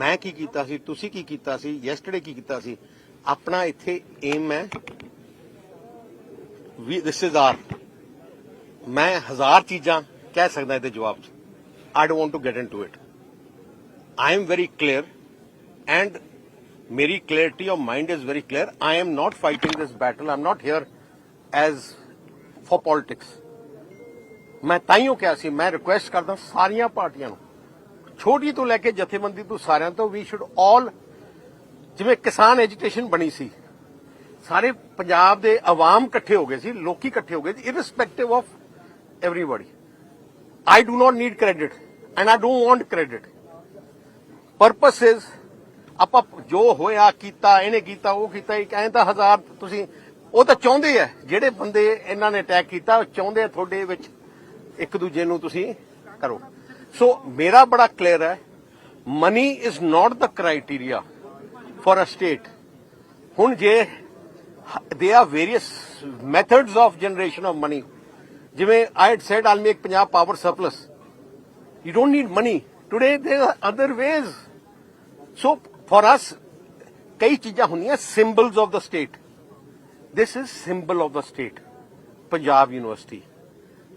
ਮੈਂ ਕੀ ਕੀਤਾ ਸੀ ਤੁਸੀਂ ਕੀ ਕੀਤਾ ਸੀ ਯੈਸਟਰਡੇ ਕੀ ਕੀਤਾ ਸੀ ਆਪਣਾ ਇੱਥੇ ਏਮ ਹੈ ਵੀ ਦਿਸ ਇਜ਼ ਆਰ ਮੈਂ ਹਜ਼ਾਰ ਚੀਜ਼ਾਂ ਕਹਿ ਸਕਦਾ ਇਹਦੇ ਜਵਾਬ 'ਚ I don't want to get into it I am very clear and ਮੇਰੀ clarity of mind is very clear I am not fighting this battle am not here as for politics ਮੈਂ ਤਾਈਓ ਕਿਹਾ ਸੀ ਮੈਂ ਰਿਕੁਐਸਟ ਕਰਦਾ ਸਾਰੀਆਂ ਪਾਰਟੀਆਂ ਨੂੰ ਛੋਟੀ ਤੋਂ ਲੈ ਕੇ ਜਥੇਬੰਦੀ ਤੋਂ ਸਾਰਿਆਂ ਤੋਂ ਵੀ ਸ਼ੁੱਡ ਆਲ ਜਿਵੇਂ ਕਿਸਾਨ ਐਜੀਟੇਸ਼ਨ ਬਣੀ ਸੀ ਸਾਰੇ ਪੰਜਾਬ ਦੇ ਆਵਾਮ ਇਕੱਠੇ ਹੋ ਗਏ ਸੀ ਲੋਕੀ ਇਕੱਠੇ ਹੋ ਗਏ ਸੀ irrespective of everybody I do not need credit and I don't want credit purpose is ਆਪਾਂ ਜੋ ਹੋਇਆ ਕੀਤਾ ਇਹਨੇ ਕੀਤਾ ਉਹ ਕੀਤਾ ਇਹ ਕਹਿੰਦਾ ਤਾਂ ਹਜ਼ਾਰ ਤੁਸੀਂ ਉਹ ਤਾਂ ਚਾਹੁੰਦੇ ਆ ਜਿਹੜੇ ਬੰਦੇ ਇਹਨਾਂ ਨੇ ਅਟੈਕ ਕੀਤਾ ਉਹ ਚਾਹੁੰਦੇ ਆ ਤੁਹਾਡੇ ਵਿੱਚ ਇੱਕ ਦੂਜੇ ਨੂੰ ਤੁਸੀਂ ਕਰੋ ਸੋ ਮੇਰਾ ਬੜਾ ਕਲੀਅਰ ਹੈ money is not the criteria for a state ਹੁਣ ਜੇ there are various methods of generation of money ਜਿਵੇਂ I had said I'll make Punjab power surplus you don't need money today there are other ways so for us ਕਈ ਚੀਜ਼ਾਂ ਹੁੰਦੀਆਂ symbols of the state this is symbol of the state Punjab university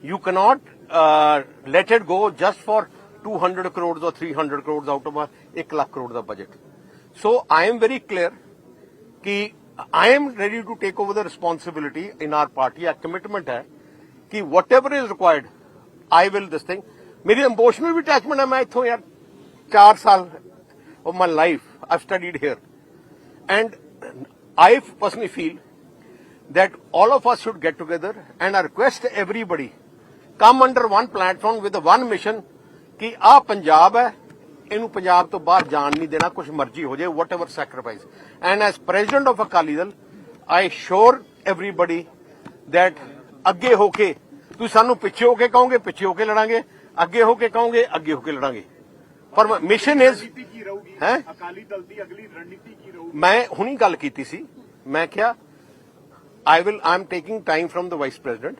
you cannot uh, let it go just for 200 crores or 300 crores out of a 1 lakh crore the budget. So I am very clear कि I am ready to take over the responsibility in our party. Our commitment है कि whatever is required, I will this thing. My emotional भी attachment है मैं इतो यार four साल of my life I've studied here, and I personally feel that all of us should get together and I request everybody come under one platform with one mission ਕਿ ਆ ਪੰਜਾਬ ਹੈ ਇਹਨੂੰ ਪੰਜਾਬ ਤੋਂ ਬਾਹਰ ਜਾਣ ਨਹੀਂ ਦੇਣਾ ਕੁਝ ਮਰਜ਼ੀ ਹੋ ਜਾਏ whatever sacrifice and as president of Akali Dal I assure everybody that ਅੱਗੇ ਹੋ ਕੇ ਤੁਸੀਂ ਸਾਨੂੰ ਪਿੱਛੇ ਹੋ ਕੇ ਕਹੋਗੇ ਪਿੱਛੇ ਹੋ ਕੇ ਲੜਾਂਗੇ ਅੱਗੇ ਹੋ ਕੇ ਕਹੋਗੇ ਅੱਗੇ ਹੋ ਕੇ ਲੜਾਂਗੇ ਪਰ ਮਿਸ਼ਨ ਇਜ਼ ਹੈ ਅਕਾਲੀ ਦਲ ਦੀ ਅਗਲੀ ਰਣਨੀਤੀ ਕੀ ਰਹੂਗੀ ਮੈਂ ਹੁਣੀ ਗੱਲ ਕੀਤੀ ਸੀ ਮੈਂ ਕਿਹਾ I will am taking time from the vice president